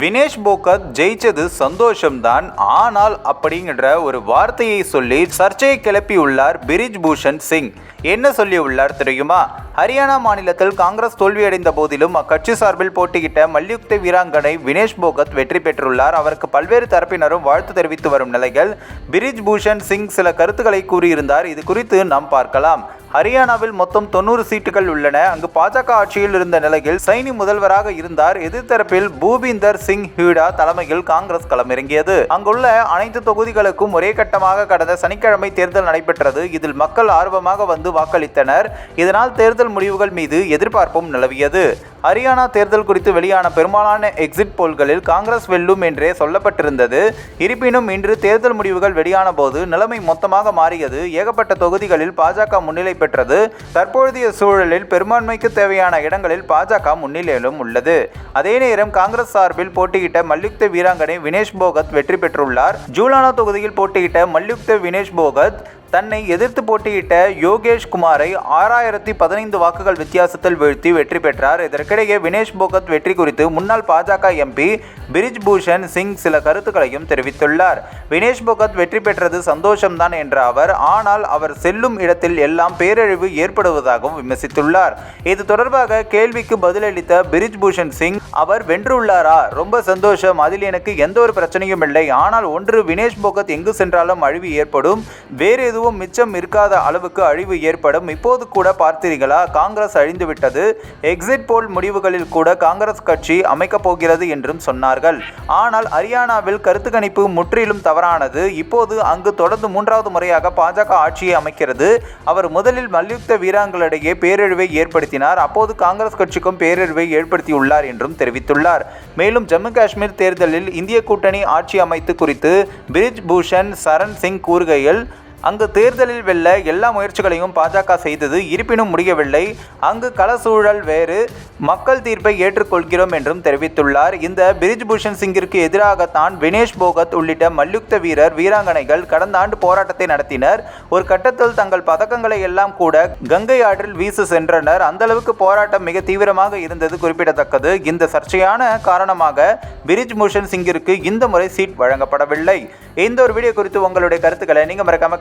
வினேஷ் போகத் ஜெயிச்சது சந்தோஷம்தான். ஆனால் அப்படிங்கிற ஒரு வார்த்தையை சொல்லி சர்ச்சையை கிளப்பியுள்ளார் பிரிஜ் பூஷன் சிங். என்ன சொல்லியுள்ளார் தெரியுமா? ஹரியானா மாநிலத்தில் காங்கிரஸ் தோல்வியடைந்த போதிலும் அக்கட்சி சார்பில் போட்டியிட்ட மல்யுக்த வீராங்கனை வினேஷ் போகத் வெற்றி பெற்றுள்ளார். அவருக்கு பல்வேறு தரப்பினரும் வாழ்த்து தெரிவித்து வரும் நிலையில் பிரிஜ் பூஷன் சிங் சில கருத்துக்களை கூறியிருந்தார். இது குறித்து நாம் பார்க்கலாம். ஹரியானாவில் மொத்தம் தொண்ணூறு சீட்டுகள் உள்ளன. அங்கு பாஜக ஆட்சியில் இருந்த நிலையில் சைனி முதல்வராக இருந்தார். எதிர்த்தரப்பில் பூபிந்தர் சிங் ஹூடா தலைமையில் காங்கிரஸ் களமிறங்கியது. அங்குள்ள அனைத்து தொகுதிகளுக்கும் ஒரே கட்டமாக கடந்த சனிக்கிழமை தேர்தல் நடைபெற்றது. இதில் மக்கள் ஆர்வமாக வந்து வாக்களித்தனர். இதனால் தேர்தல் முடிவுகள் மீது எதிர்பார்ப்பும் நிலவியது. ஹரியானா தேர்தல் குறித்து வெளியான பெரும்பாலான எக்ஸிட் போல்களில் காங்கிரஸ் வெல்லும் என்றே சொல்லப்பட்டிருந்தது. இருப்பினும் இன்று தேர்தல் முடிவுகள் வெளியான போது நிலைமை மொத்தமாக மாறியது. ஏகப்பட்ட தொகுதிகளில் பாஜக முன்னிலை பெற்றது. தற்பொழுதைய சூழலில் பெரும்பான்மைக்கு தேவையான இடங்களில் பாஜக முன்னிலையிலும் உள்ளது. அதே நேரம் காங்கிரஸ் சார்பில் போட்டியிட்ட மல்யுக்த வீராங்கனை வினேஷ் போகத் வெற்றி பெற்றுள்ளார். ஜூலானா தொகுதியில் போட்டியிட்ட மல்யுக்த வினேஷ் போகத் தன்னை எதிர்த்து போட்டியிட்ட யோகேஷ் குமாரை ஆறாயிரத்தி பதினைந்து வாக்குகள் வித்தியாசத்தில் வீழ்த்தி வெற்றி பெற்றார். இதற்கிடையே வினேஷ் போகத் வெற்றி குறித்து முன்னாள் பாஜக எம்பி பிரிஜ் பூஷன் சிங் சில கருத்துக்களையும் தெரிவித்துள்ளார். வினேஷ் போகத் வெற்றி பெற்றது சந்தோஷம்தான் என்ற அவர் ஆனால் அவர் செல்லும் இடத்தில் எல்லாம் பேரழிவு ஏற்படுவதாகவும் விமர்சித்துள்ளார். இது தொடர்பாக கேள்விக்கு பதிலளித்த பிரிஜ் பூஷன் சிங் அவர் வென்றுள்ளாரா? ரொம்ப சந்தோஷம். அதில் எனக்கு எந்த ஒரு பிரச்சனையும் இல்லை. ஆனால் ஒன்று வினேஷ் போகத் எங்கு சென்றாலும் அழிவு ஏற்படும். வேறு எதுவும் மிச்சம் இருக்காத அளவுக்கு அழிவு ஏற்படும். இப்போது கூட பார்த்தீர்களா? காங்கிரஸ் அழிந்துவிட்டது. எக்ஸிட் போல் முடிவுகளில் கூட காங்கிரஸ் கட்சி அமைக்கப் போகிறது என்றும் சொன்னார்கள். ஆனால் ஹரியானாவில் கருத்து கணிப்பு முற்றிலும் தவறானது. இப்போது அங்கு தொடர்ந்து மூன்றாவது முறையாக பாஜக ஆட்சியை அமைக்கிறது. அவர் முதலில் மல்யுத்த வீராங்களிடையே பேரழிவை ஏற்படுத்தினார். அப்போது காங்கிரஸ் கட்சிக்கும் பேரழிவை ஏற்படுத்தியுள்ளார் என்றும் தெரிவித்துள்ளார். மேலும் ஜம்மு காஷ்மீர் தேர்தலில் இந்திய கூட்டணி ஆட்சி அமைத்து குறித்து பிரிஜ் பூஷன் சரண் சிங் கூறுகையில் அங்கு தேர்தலில் வெல்ல எல்லா முயற்சிகளையும் பாஜக செய்தது இருப்பினும் முடியவில்லை. அங்கு கள சூழல் வேறு. மக்கள் தீர்ப்பை ஏற்றுக்கொள்கிறோம் என்றும் தெரிவித்துள்ளார். இந்த பிரிஜ் பூஷன் சிங்கிற்கு எதிராகத்தான் வினேஷ் போகத் உள்ளிட்ட மல்யுக்த வீரர் வீராங்கனைகள் கடந்த ஆண்டு போராட்டத்தை நடத்தினர். ஒரு கட்டத்தில் தங்கள் பதக்கங்களை எல்லாம் கூட கங்கை ஆற்றில் வீசு சென்றனர். அந்த அளவுக்கு போராட்டம் மிக தீவிரமாக இருந்தது குறிப்பிடத்தக்கது. இந்த சர்ச்சையான காரணமாக பிரிஜ் பூஷன் சிங்கிற்கு இந்த முறை சீட் வழங்கப்படவில்லை. இந்த ஒரு வீடியோ குறித்து உங்களுடைய கருத்துக்களை நீங்கள் மறக்காம